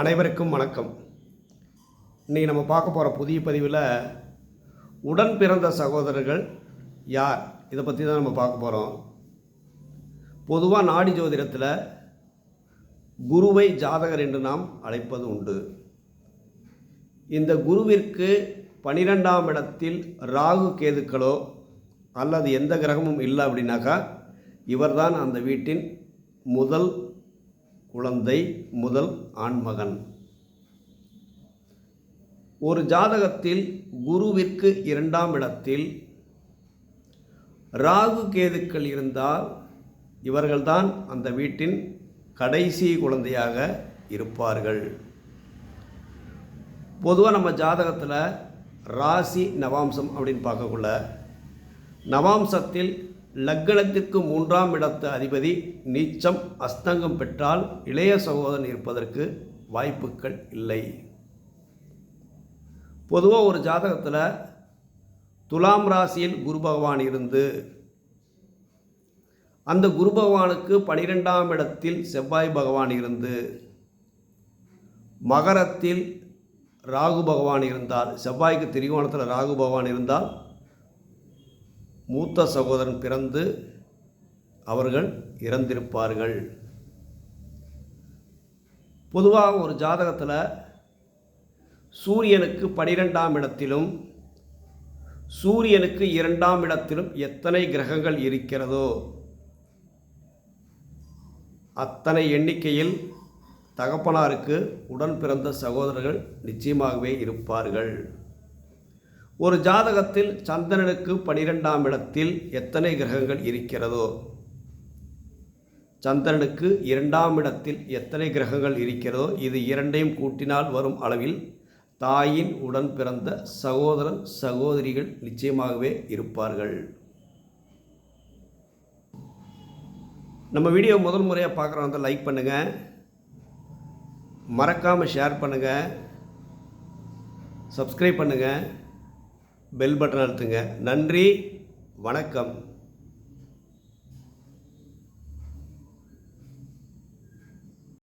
அனைவருக்கும் வணக்கம். இன்றைக்கி நம்ம பார்க்க போகிற புதிய பதிவில் உடன் பிறந்த சகோதரர்கள் யார்? இதை பற்றி தான் நம்ம பார்க்க போகிறோம் பொதுவாக நாடி ஜோதிடத்தில் குருவை ஜாதகர் என்று நாம் அழைப்பது உண்டு. இந்த குருவிற்கு பனிரெண்டாம் இடத்தில் ராகு கேதுக்களோ அல்லது எந்த கிரகமும் இல்லை அப்படின்னாக்கா இவர்தான் அந்த வீட்டின் முதல் குழந்தை முதல் ஆண்மகன். ஒரு ஜாதகத்தில் குருவிற்கு இரண்டாம் இடத்தில் ராகு கேதுக்கள் இருந்தால் இவர்கள்தான் அந்த வீட்டின் கடைசி குழந்தையாக இருப்பார்கள். பொதுவாக நம்ம ஜாதகத்தில் ராசி நவாம்சம் அப்படின்னு பார்க்கக்குள்ள நவாம்சத்தில் லக்னத்திற்கு மூன்றாம் இடத்து அதிபதி நீச்சம் அஸ்தங்கம் பெற்றால் இளைய சகோதரன் இருப்பதற்கு வாய்ப்புகள் இல்லை. பொதுவாக ஒரு ஜாதகத்தில் துலாம் ராசியில் குரு பகவான் இருந்து அந்த குரு பகவானுக்கு பனிரெண்டாம் இடத்தில் செவ்வாய் பகவான் இருந்து மகரத்தில் ராகு பகவான் இருந்தால் செவ்வாய்க்கு திரிகோணத்தில் ராகு பகவான் இருந்தால் மூத்த சகோதரன் பிறந்து அவர்கள் இறந்திருப்பார்கள். பொதுவாக ஒரு ஜாதகத்தில் சூரியனுக்கு பனிரெண்டாம் இடத்திலும் சூரியனுக்கு இரண்டாம் இடத்திலும் எத்தனை கிரகங்கள் இருக்கிறதோ அத்தனை எண்ணிக்கையில் தகப்பனாருக்கு உடன் பிறந்த சகோதரர்கள் நிச்சயமாகவே இருப்பார்கள். ஒரு ஜாதகத்தில் சந்திரனுக்கு பனிரெண்டாம் இடத்தில் எத்தனை கிரகங்கள் இருக்கிறதோ? சந்திரனுக்கு இரண்டாம் இடத்தில் எத்தனை கிரகங்கள் இருக்கிறதோ? இது இரண்டையும் கூட்டினால் வரும் அளவில் தாயின் உடன் பிறந்த சகோதரன் சகோதரிகள் நிச்சயமாகவே இருப்பார்கள். நம்ம வீடியோ முதல் முறையாக பார்க்குறவங்க லைக் பண்ணுங்கள் மறக்காமல் ஷேர் பண்ணுங்கள் சப்ஸ்கிரைப் பண்ணுங்கள் பெல் பட்டன் அழுத்துங்க. நன்றி வணக்கம்.